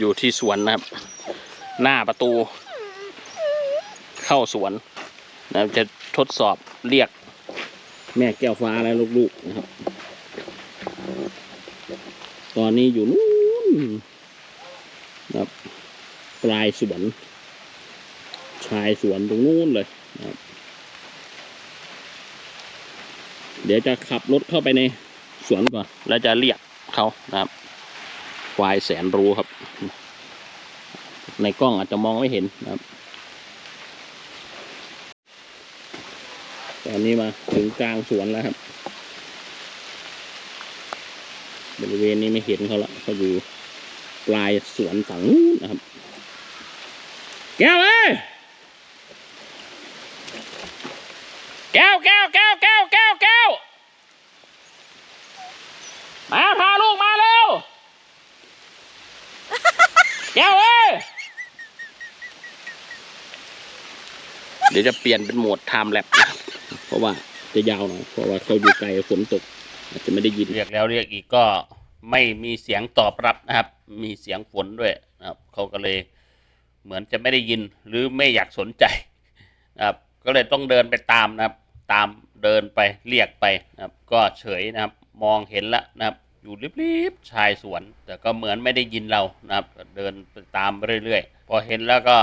อยู่ที่สวนนะครับ หน้าประตู เข้าสวนนะครับจะทดสอบเรียก แม่แก้วฟ้าและลูกๆนะครับ ตอนนี้อยู่นู้นนะครับ ปลายสวน ชายสวนตรงนู้นเลยนะครับ เดี๋ยวจะขับรถเข้าไปในสวนก่อน แล้วจะเรียกเขานะครับควายแสนรู้ครับ ในกล้องอาจจะมองไม่เห็นนะครับ ตอนนี้มาถึงกลางสวนแล้วครับ บริเวณนี้ไม่เห็นเขาละเขาอยู่ปลายสวนฝั่งนู้นนะครับ แก้วเอ้ยแก้วแก้วแก้วแก้วแก้วแก้วมาพาลูกมาเร็วแก้วเอ้ย เดี๋ยวจะเปลี่ยนเป็นโหมดไทม์แลปเพราะว่าจะยาวหน่อยเพราะว่าเขาอยู่ไกลฝนตก อาจจะไม่ได้ยินเรียกแล้วเรียกอีกก็ไม่มีเสียงตอบรับนะครับ มีเสียงฝนด้วยนะครับเขาก็เลยเหมือนจะไม่ได้ยินหรือไม่อยากสนใจนะครับ ก็เลยต้องเดินไปตามนะครับ ตามเดินไปเรียกไปนะครับ ก็เฉยนะครับ มองเห็นแล้วนะครับ อยู่ริบๆชายสวน แต่ก็เหมือนไม่ได้ยินเรานะครับ เดินไปตามเรื่อยๆ พอเห็นแล้วก็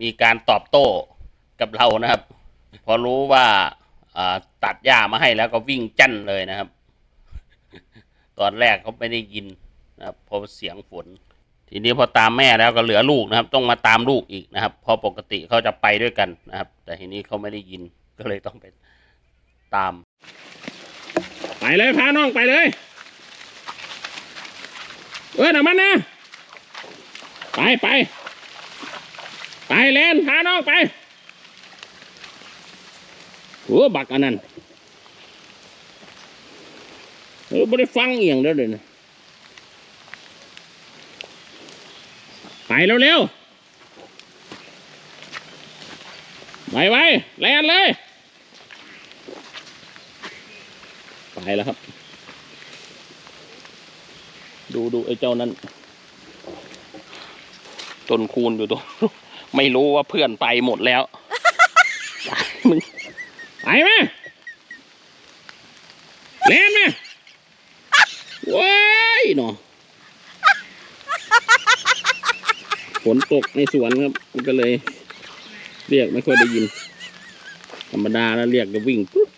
มีการตอบโต้ กับเรานะครับ พอรู้ว่าตัดหญ้ามาให้แล้วก็วิ่งจั่นเลยนะครับ ตอนแรกเขาไม่ได้ยินนะครับเพอเสียงฝน ทีนี้พอตามแม่แล้วก็เหลือลูกนะครับ ต้องมาตามลูกอีกนะครับ พอปกติเขาจะไปด้วยกันนะครับ แต่ทีนี้เขาไม่ได้ยินก็เลยต้องไปตาม ไปเลยพาน้องไปเลยเออหน่ะมันนะไปไปไปเลนพาน้องไป โอ้บักอันนั้นเออไม่ได้ฟังเอียงเด้อเลยนะไปเร็วๆไปไว้แลนเลย ไปแล้วครับ ดูดูไอ้เจ้านั้นต้นคูณอยู่ตรงไม่รู้ว่าเพื่อนไปหมดแล้วมึง ไปไหมเล่นไหมว้ายหนอฝนตกในสวนครับ มันก็เลย เรียกไม่ค่อยได้ยิน ธรรมดาแล้วเรียกก็วิ่งปุ๊บ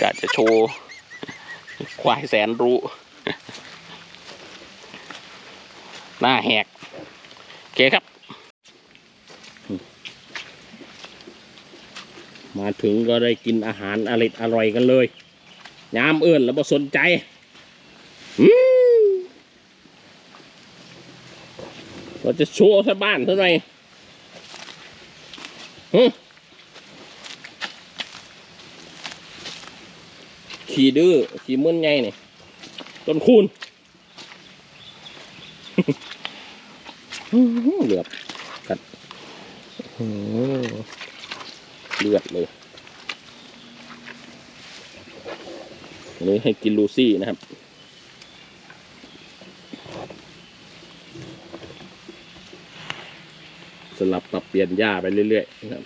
กะจะโชว์ ควายแสนรู้ หน้าแหกโอเคครับ มาถึงก็ได้กินอาหารอร่อยอร่อยกันเลยยามเอื่นแล้วบ่สนใจเราจะโชว์ซะบ้านเท่าไหร่ขี่ดื้อขี่มึนไงนี่ต้นคูณเหลือบกัดอื้อหือ เลือดเลยอันนี้ให้กินลูซี่นะครับสลับปรับเปลี่ยนหญ้าไปเรื่อยๆนะครับ